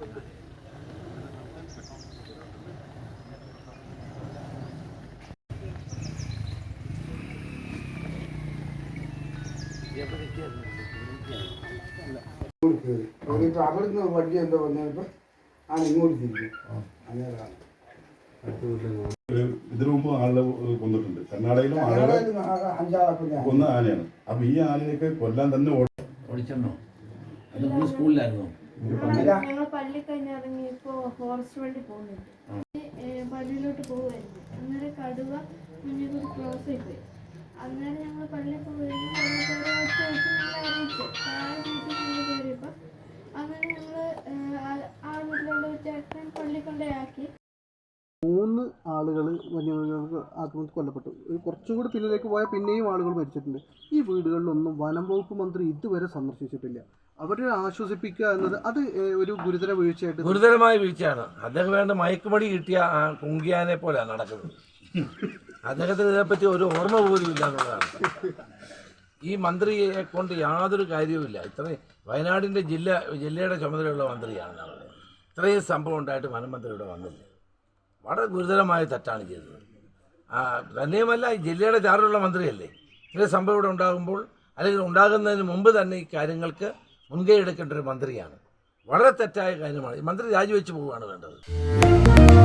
ഇപ്പൊ അവിടുന്ന് വണ്ടി എന്തോ വന്നപ്പോ ആ ഇങ്ങോട്ട് തിരിഞ്ഞു. അങ്ങനെയാണ്. ഇതിനു മുമ്പ് ആളുടെ കൊന്നിട്ടുണ്ട്. കർണാടകയിലും ആളുകളെ കൊന്ന ആനയാണ്. അപ്പൊ ഈ ആനയൊക്കെ കൊല്ലാൻ തന്നെ ഓടിച്ചോ ഓടിച്ചെന്നോ? അത് സ്കൂളിലായിരുന്നു? ഞങ്ങൾ പള്ളി കഴിഞ്ഞ് ഇറങ്ങിയപ്പോ ഫോറസ്റ്റ് വണ്ടി പോകുന്നുണ്ട്. പള്ളിയിലോട്ട് പോകുമായിരുന്നു അന്നേരം കടുവ മുന്നിൽ കൂടി ക്രോസ് ചെയ്ത് പോയി അന്നേരം ഞങ്ങൾ പള്ളിയിൽ പോകുമായിരുന്നു ഞങ്ങളെ അറിയിച്ചു. താഴെ വീട്ടിൽ ഞങ്ങൾ കയറിയപ്പോൾ അങ്ങനെ ഞങ്ങൾ ആ വീട്ടിലുള്ള ചേട്ടൻ പള്ളി കൊണ്ടേയാക്കി മൂന്ന് ആളുകൾ വന്യമൃഗങ്ങൾക്ക് ആക്രമണത്തിൽ കൊല്ലപ്പെട്ടു. കുറച്ചുകൂടി കുറച്ചും കൂടി പിന്നിലേക്ക് പോയാൽ പിന്നെയും ആളുകൾ മരിച്ചിട്ടുണ്ട്. ഈ വീടുകളിലൊന്നും വനം വകുപ്പ് മന്ത്രി ഇതുവരെ സന്ദർശിച്ചിട്ടില്ല. അവരെ ആശ്വസിപ്പിക്കുക എന്നത് അത് ഒരു ഗുരുതര വീഴ്ചയായിട്ട് ഗുരുതരമായ വീഴ്ചയാണ്. അദ്ദേഹം വേണ്ട മയക്കുമടി കിട്ടിയ ആ കുങ്കിയാനെ പോലെ നടക്കുന്നത്. അദ്ദേഹത്തിന് ഇതിനെപ്പറ്റി ഒരു ഓർമ്മ പോലും ഇല്ല എന്നുള്ളതാണ്. ഈ മന്ത്രിയെ കൊണ്ട് യാതൊരു കാര്യവുമില്ല ഇത്രയും വയനാടിന്റെ ജില്ല ജില്ലയുടെ ചുമതലയുള്ള മന്ത്രിയാണ് ഇത്രയും സംഭവം ഉണ്ടായിട്ട് വനം മന്ത്രിയുടെ വന്നില്ല. വളരെ ഗുരുതരമായ തെറ്റാണ് ചെയ്തത്. തന്നെയുമല്ല ഈ ജില്ലയുടെ ചാർജുള്ള മന്ത്രിയല്ലേ? ഇത്രയും സംഭവം ഇവിടെ ഉണ്ടാകുമ്പോൾ അല്ലെങ്കിൽ ഉണ്ടാകുന്നതിന് മുമ്പ് തന്നെ ഈ കാര്യങ്ങൾക്ക് മുൻകൈ എടുക്കേണ്ട ഒരു മന്ത്രിയാണ്. വളരെ തെറ്റായ കാര്യമാണ്. മന്ത്രി രാജിവെച്ച് പോവുകയാണ് വേണ്ടത്.